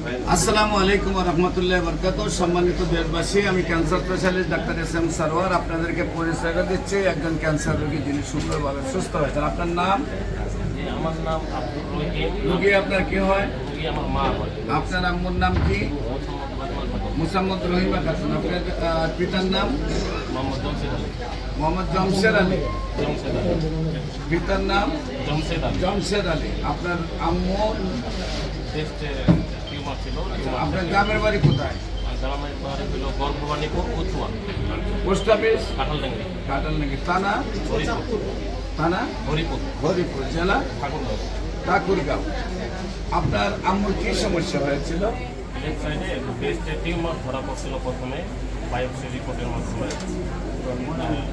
আসসালামু আলাইকুম রহমতুল্লাহ বরকাত সম্মানিত দেশবাসী আমি cancer specialist doctor S M Sarwar. আপনাদেরকে পরিচয় দিচ্ছি একজন ক্যান্সার রোগী যিনি সুন্দরভাবে সুস্থ হয়েছেন। আপনার নাম? আমার নাম রোগী আপনার কি হয়? আপনার আম্মুর নাম কি? মুসাম্মদ রহিমা খাতুন আপনার পিতার নাম? মোহাম্মদ জমশেদ আলী। পিতার নাম? জমশেদ আলী। আপনার আম্মু? ছিল আপনার গ্রামের বাড়ি কোথায়? গ্রামের বাড়ি হলো গর্ভবাণীপুর উচুয়া। Post office? কাঁঠালডাঙ্গি থানা? হরিপুর। থানা? হরিপুর। হরিপুর জেলা? ঠাকুরগাঁও। ঠাকুরগাঁও। আপনার আম্মুর কি সমস্যা হয়েছিল? লেফট সাইডে বেস্টে টিউমার ধরা পড়ছিল প্রথমে বায়োপসি রিপোর্টের মাধ্যমে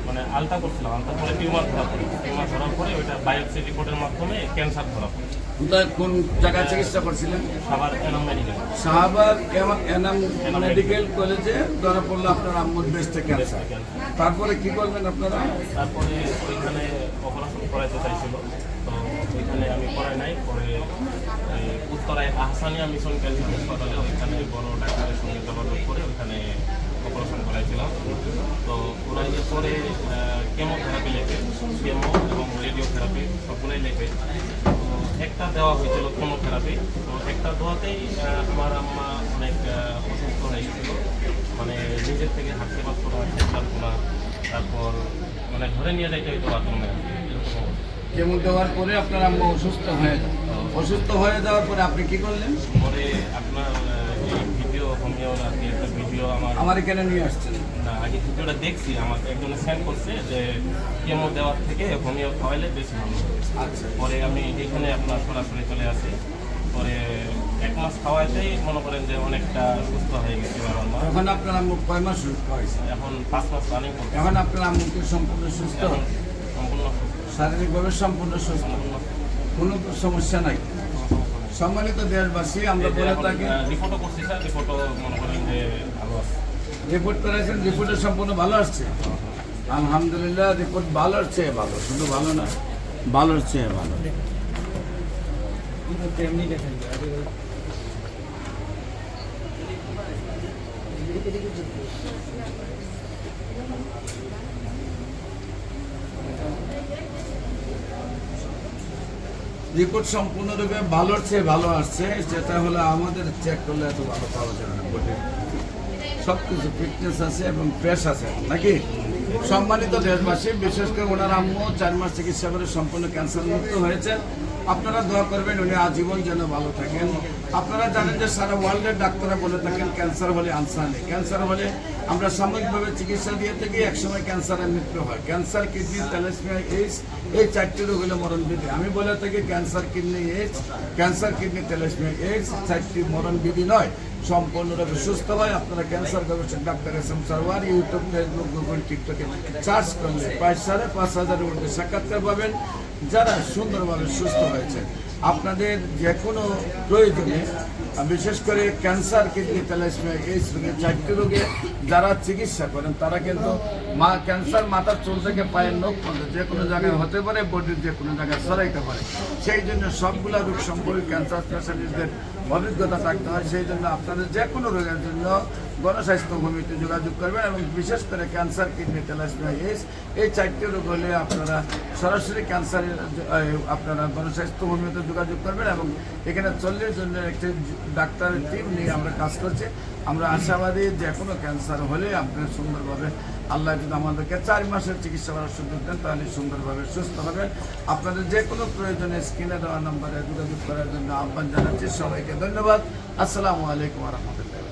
মানে আলতা করছিলাম আলতা করে টিউমার ধরা পড়ে টিউমার ধরার পরে ওইটা বায়োপসি রিপোর্টের মাধ্যমে ক্যান্সার ধরা পড়ে। কোন জায়গায় চিকিৎসা করছিলেন? সবার এনাম মেডিকেল এম- এনাম মেডিকেল কলেজে ধরা পড়ল আপনার আম্মুর বেস্টে ক্যান্সার তারপরে কি করবেন আপনারা? তারপরে ওইখানে অপারেশন করাইতে চাইছিল। তো ওইখানে আমি করাই নাই পরে উত্তরায় আহসানিয়া মিশন ক্যান্সার হাসপাতালে ওইখানে বড় ডাক্তারের সঙ্গে যোগাযোগ করে ওইখানে অপারেশন করাইছিলাম। তো ওরা পরে কেমোথেরাপি লেখে, কেমো এবং রেডিওথেরাপি সবগুলোই লেখে। একটা দেওয়া হয়েছিল কেমোথেরাপি। তো একটা দেওয়াতেই আমার আম্মা অনেক অসুস্থ হয়ে গেছিল। মানে নিজের থেকে হাঁটতে পারতো না তারপর মানে ধরে নিয়ে যাইতে হইতো বাথরুমে। এরকম কেমো দেওয়ার পরে আপনার আম্মু অসুস্থ হয়ে যায়। অসুস্থ হয়ে যাওয়ার পরে আপনি কি করলেন? পরে আপনার ভিডিও হোমিও আর একটা ভিডিও আমার আমার এখানে নিয়ে আসছেন। না আগে ভিডিওটা দেখছি। আমাকে একজনে সেন্ড করছে যে কেমো দেওয়ার থেকে হোমিও খাওয়াইলে বেশি ভালো আচ্ছা। পরে আমি এখানে আপনার সরাসরি চলে আসি। পরে এক মাস খাওয়াইতেই মনে করেন যে অনেকটা সুস্থ হয়ে গেছে আমার মা। এখন আপনার আম্মু কয় মাস সুস্থ হয়েছে? এখন পাঁচ মাস রানিং এখন আপনার আম্মুকে সম্পূর্ণ সুস্থ? শারীরিকভাবে সম্পূর্ণ সুস্থ। কোনো সমস্যা নাই। সম্মানিত দেশবাসী আমরা বলে থাকি রিপোর্ট করেছেন রিপোর্টে সম্পূর্ণ ভালো আসছে। আলহামদুলিল্লাহ রিপোর্ট ভালোর চেয়ে ভালো শুধু ভালো না ভালোর চেয়ে ভালো। রিপোর্ট সম্পূর্ণরূপে ভালোর চেয়ে ভালো আসছে, যেটা হলো আমাদের চেক করলে এত ভালো পাওয়া যাবে না সব কিছু ফিটনেস আছে এবং ফ্রেশ আছে, নাকি? সম্মানিত দেশবাসী, বিশেষ করে ওনার আম্মু, চার মাস চিকিৎসা করে সম্পূর্ণ ক্যান্সার মুক্ত হয়েছেন আপনারা দোয়া করবেন, উনি আজীবন যেন ভালো থাকেন। আপনারা জানেন যে সারা ওয়ার্ল্ডের ডাক্তাররা বলে থাকেন, ক্যান্সার হলে আনসার নেই। ক্যান্সার হলে আমরা সাময়িকভাবে চিকিৎসা দিয়ে থাকি, একসময় ক্যান্সারের মৃত্যু হয়। ক্যান্সার, কিডনি, থ্যালাসমিয়া, এইডস, এই চারটি রোগ হলে মরণ বিধি। আমি বলে থাকি, cancer, kidney, AIDS, cancer, kidney, thalassemia, AIDS, চারটি মরণ বিধি নয়। সম্পূর্ণরূপে সুস্থ হয়। আপনারা ক্যান্সার গবেষক doctor S M Sarwar YouTube, Facebook, Google, টিকটকে সার্চ করলে প্রায় সাড়ে পাঁচ হাজারের মধ্যে সাক্ষাৎকার পাবেন। যারা সুন্দরভাবে সুস্থ হয়েছে, আপনাদের যে কোনো প্রয়োজনে বিশেষ করে ক্যান্সার কিডনি থ্যালাসমিয়া এই চারটি রোগে যারা চিকিৎসা করেন, তারা কিন্তু মা ক্যান্সার মাথার চুল থেকে পায়ের নখ পর্যন্ত যে কোনো জায়গায় হতে পারে, বডির যে কোনো জায়গায় সরাইতে পারে। সেই জন্য সবগুলা রোগ সম্পর্কে ক্যান্সার স্পেশালিস্টদের অভিজ্ঞতা থাকতে হয়। সেই জন্য আপনাদের যে কোনো রোগের জন্য গণস্বাস্থ্য ভূমিতে যোগাযোগ করবেন এবং বিশেষ করে ক্যান্সার কিডনি তেলাসমিয়া এইস এই চারটি রোগ হলে আপনারা সরাসরি ক্যান্সারের আপনারা গণস্বাস্থ্য ভূমিতে যোগাযোগ করবেন এবং এখানে চল্লিশ জনের একটি ডাক্তারের টিম নিয়ে আমরা কাজ করছি। আমরা আশাবাদী যে কোনো ক্যান্সার হলে আপনারা সুন্দরভাবে আল্লাহ যদি আমাদেরকে চার মাসের চিকিৎসা করার সুযোগ দেন, তাহলে সুন্দরভাবে সুস্থ হবেন। আপনাদের যে কোনো প্রয়োজনে স্ক্রিনে দেওয়া নম্বরে যোগাযোগ করার জন্য আহ্বান জানাচ্ছি। সবাইকে ধন্যবাদ। আসসালামু আলাইকুম রহমতুল্লাহ